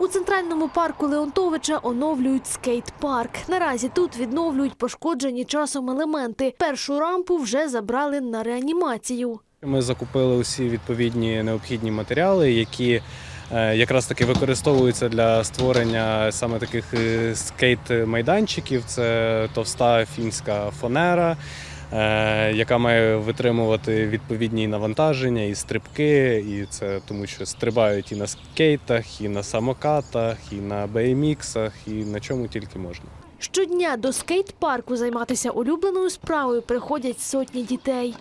У центральному парку Леонтовича оновлюють скейт-парк. Наразі тут відновлюють пошкоджені часом елементи. Першу рампу вже забрали на реанімацію. Ми закупили усі відповідні необхідні матеріали, які е, якраз таки використовуються для створення саме таких е, скейт-майданчиків. Це товста фінська фанера, яка має витримувати відповідні навантаження і стрибки. І це тому, що стрибають і на скейтах, і на самокатах, і на BMX, і на чому тільки можна. Щодня до скейт-парку займатися улюбленою справою приходять сотні дітей.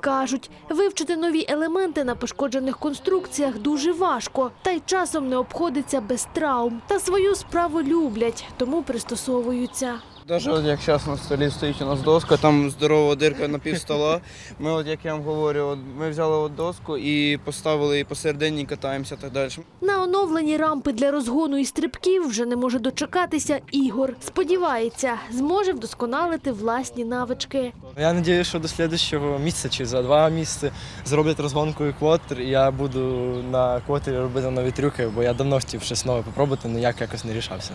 Кажуть, вивчити нові елементи на пошкоджених конструкціях дуже важко, та й часом не обходиться без травм. Та свою справу люблять, тому пристосовуються. Даже от як зараз на столі стоїть у нас доска, там здорова дирка на пів стола. Ми, от як я вам говорю, от ми взяли от доску і поставили її посередині, катаємося так далі. На оновлені рампи для розгону і стрибків вже не може дочекатися Ігор. Сподівається, зможе вдосконалити власні навички. Я сподіваюся, що до слідчого місяця чи за два місяці зроблять розгонку і квотер, і я буду на квотері робити нові трюки, бо я давно хотів щось нове попробувати, але ніяк якось не рішався.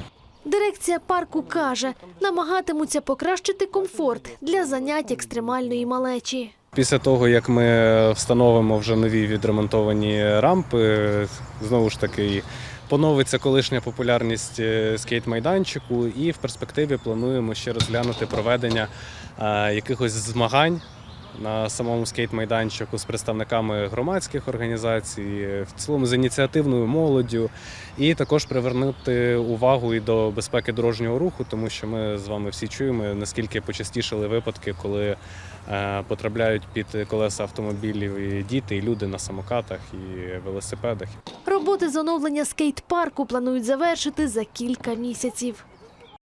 Дирекція парку каже, намагатимуться покращити комфорт для занять екстремальної малечі. Після того, як ми встановимо вже нові відремонтовані рампи, знову ж таки поновиться колишня популярність е, скейт-майданчику, і в перспективі плануємо ще розглянути проведення е, якихось змагань на самому скейт-майданчику з представниками громадських організацій, в цілому з ініціативною молоддю, і також привернути увагу і до безпеки дорожнього руху, тому що ми з вами всі чуємо, наскільки почастішали випадки, коли е, потрапляють під колеса автомобілів і діти, і люди на самокатах і велосипедах. Роботи з оновлення скейт-парку планують завершити за кілька місяців.